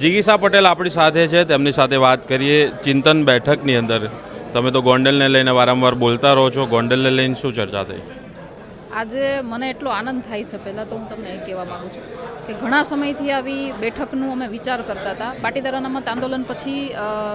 જિગીસા પટેલ આપણી સાથે છે, તેમની સાથે વાત કરીએ. ચિંતન બેઠકની અંદર. તમે તો ગોંડલને લઈને વારંવાર બોલતા રહો છો. ગોંડલને લઈને શું ચર્ચા થઈ? આજે મને એટલો આનંદ થાય છે, પહેલાં તો હું તમને એ કહેવા માગું છું કે ઘણા સમયથી આવી બેઠકનું અમે વિચાર કરતા હતા. પાટીદાર અનામત આંદોલન પછી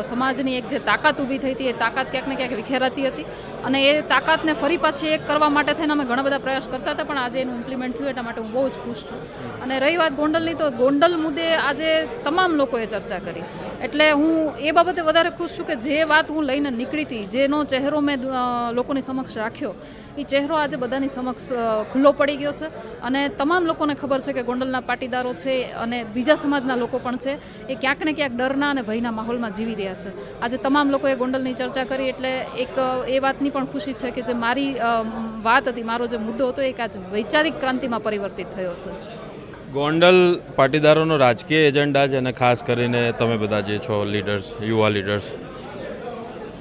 સમાજની એક જે તાકાત ઊભી થઈ હતી, એ તાકાત ક્યાંક ને ક્યાંક વિખેરાતી હતી અને એ તાકાતને ફરી પાછી એક કરવા માટે થઈને અમે ઘણા બધા પ્રયાસ કરતા હતા, પણ આજે એનું ઇમ્પ્લિમેન્ટ થયું, એટલા માટે હું બહુ જ ખુશ છું. અને રહી વાત ગોંડલની, તો ગોંડલ મુદ્દે આજે તમામ લોકોએ ચર્ચા કરી. એટલે હું એ બાબતે વધારે ખુશ છું કે જે વાત હું લઈને નીકળી હતી, જેનો ચહેરો મેં લોકોની સમક્ષ રાખ્યો એ ચહેરો આજે બધાની સમક્ષ ખુલ્લો પડી ગયો છે. અને તમામ લોકોને ખબર છે કે ગોંડલના પાટીદારો છે અને બીજા સમાજના લોકો પણ છે, એ ક્યાંક ને ક્યાંક ડરના અને ભયના માહોલમાં જીવી રહ્યા છે. આજે તમામ લોકોએ ગોંડલની ચર્ચા કરી એટલે એક એ વાતની પણ ખુશી છે કે જે મારી વાત હતી, મારો જે મુદ્દો હતો એક આજ વૈચારિક ક્રાંતિમાં પરિવર્તિત થયો છે. ગોંડલ પાટીદારોનો રાજકીય એજન્ડા છે અને ખાસ કરીને તમે બધા જે છો, લીડર્સ, યુવા લીડર્સ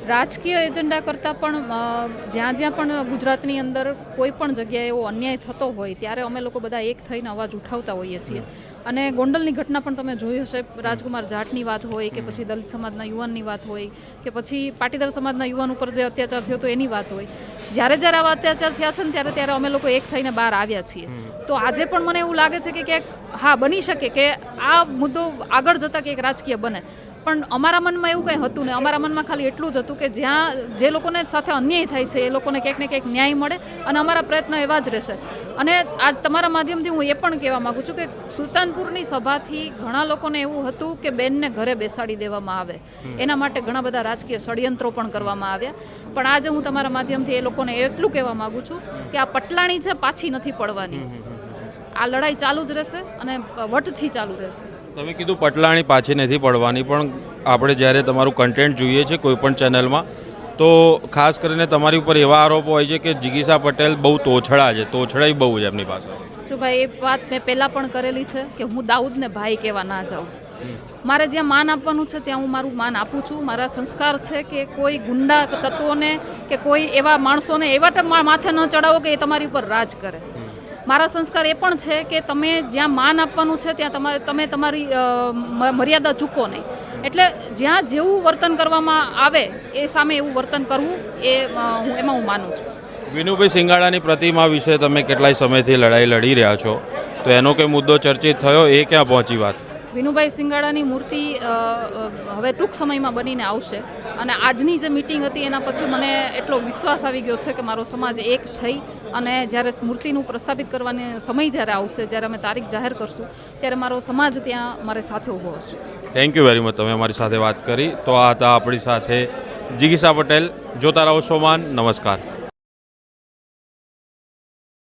રાજકીય એજન્ડા કરતાં પણ જ્યાં જ્યાં પણ ગુજરાતની અંદર કોઈ પણ જગ્યાએ એવો અન્યાય થતો હોય ત્યારે અમે લોકો બધા એક થઈને અવાજ ઉઠાવતા હોઈએ છીએ. અને ગોંડલની ઘટના પણ તમે જોઈ હશે રાજકુમાર જાટની વાત હોય કે પછી દલિત સમાજના યુવાનની વાત હોય કે પછી પાટીદાર સમાજના યુવાન ઉપર જે અત્યાચાર થયો તો એની વાત હોય. જ્યારે જ્યારે આવા અત્યાચાર થયા છે ને ત્યારે ત્યારે અમે લોકો એક થઈને બહાર આવ્યા છીએ. તો આજે પણ મને એવું લાગે છે કે ક્યાંક હા બની શકે કે આ મુદ્દો આગળ જતાં ક્યાંક રાજકીય બને. પણ અમારા મનમાં એવું કંઈ હતું ને અમારા મનમાં ખાલી એટલું જ હતું કે જ્યાં જે લોકોને સાથે અન્યાય થાય છે એ લોકોને ક્યાંક ને ક્યાંક ન્યાય મળે અને અમારા પ્રયત્નો એવા જ રહેશે. અને આજ તમારા માધ્યમથી હું એ પણ કહેવા માગું છું કે સુલતાનપુરની સભાથી ઘણા લોકોને એવું હતું કે બેનને ઘરે બેસાડી દેવામાં આવે. એના માટે ઘણા બધા રાજકીય ષડયંત્રો પણ કરવામાં આવ્યા. પણ આજે હું તમારા માધ્યમથી એ લોકોને એટલું કહેવા માગું છું કે આ પટલાણી છે પાછી નથી પડવાની. આ લડાઈ ચાલુ જ રહેશે અને વટથી ચાલુ રહેશે. તમે કીધું પટલાણી પાછી નથી પડવાની પણ આપણે જ્યારે તમારું કન્ટેન્ટ જોઈએ છે કોઈ પણ ચેનલમાં તો ખાસ કરીને તમારી ઉપર એવા આરોપો હોય છે કે જિગીસા પટેલ બહુ તોછડા છે તોછડાઈ બહુ છે એમની પાસે. જો ભાઈ એ વાત મેં પહેલાં પણ કરેલી છે કે હું દાઉદને ભાઈ કહેવા ના જાઉં. મારે જ્યાં માન આપવાનું છે ત્યાં હું મારું માન આપું છું. મારા સંસ્કાર છે કે કોઈ ગુંડા તત્વોને કે કોઈ એવા માણસોને એવા માથે ન ચડાવો કે એ તમારી ઉપર રાજ કરે. મારા સંસ્કાર એ પણ છે કે તમે જ્યાં માન આપવાનું છે, ત્યાં તમારે તમે તમારી મર્યાદા ચૂકો નહીં. એટલે જ્યાં જેવું વર્તન કરવામાં આવે, એ સામે એવું વર્તન કરવું, એ હું એમાં હું માનું છું. વિનુભાઈ સિંગાડાની પ્રતિમા વિશે તમે કેટલાય સમયથી લડાઈ લડી રહ્યા છો? તો એનો કોઈ મુદ્દો ચર્ચિત થયો? એ ક્યાં પહોંચી વાત? વિનુભાઈ સિંગાડાની મૂર્તિ હવે ટૂંક સમયમાં બનીને આવશે. અને આજની જે મિટિંગ હતી એના પછી મને એટલો વિશ્વાસ આવી ગયો છે કે મારો સમાજ એક થઈ અને જ્યારે મૂર્તિનું પ્રસ્થાપિત કરવાની સમય જ્યારે આવશે, જ્યારે અમે તારીખ જાહેર કરશું, ત્યારે મારો સમાજ ત્યાં મારે સાથે ઊભો હશે. થેન્ક યુ વેરી મચ તમે અમારી સાથે વાત કરી. તો આ હતા આપણી સાથે જિગીસા પટેલ, જોતા રહો સોમાન. નમસ્કાર.